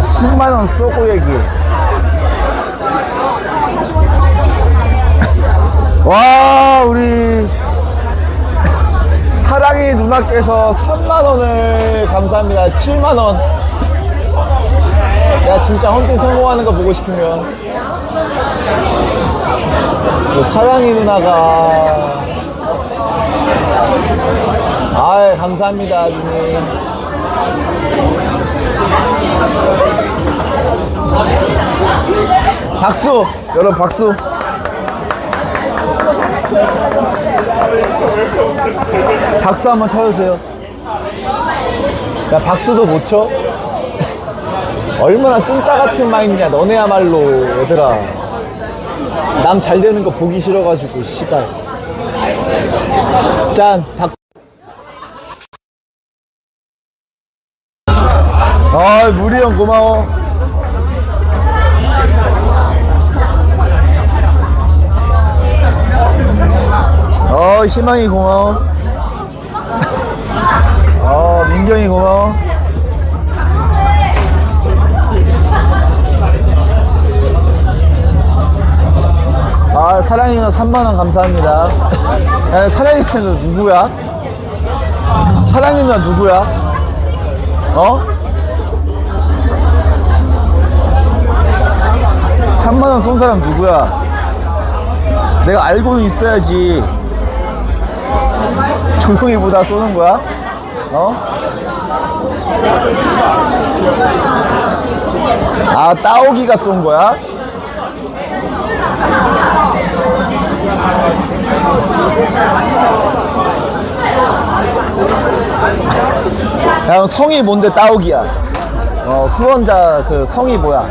야 10만원 쏘고 얘기. 와 우리 사랑이 누나께서 3만원을 감사합니다. 7만원. 야 진짜 헌팅 성공하는 거 보고 싶으면. 그 사랑이 누나가. 아 감사합니다 누님 박수 여러분 박수. 박수 한번 쳐주세요. 야 박수도 못 쳐? 얼마나 찐따 같은 마인드냐 너네야말로 얘들아. 남 잘 되는 거 보기 싫어가지고 씨발. 짠 박수 아 무리 형 고마워 어 희망이 고마워 어 민경이 고마워 아 사랑이 누나 3만원 감사합니다 야, 사랑이 누나 누구야? 사랑이 누나 누구야? 어? 3만원 쏜 사람 누구야? 내가 알고는 있어야지 조용히 보다 쏘는 거야? 어? 아 따오기가 쏜 거야? 야, 성이 뭔데 따오기야? 어, 후원자 그 성이 뭐야?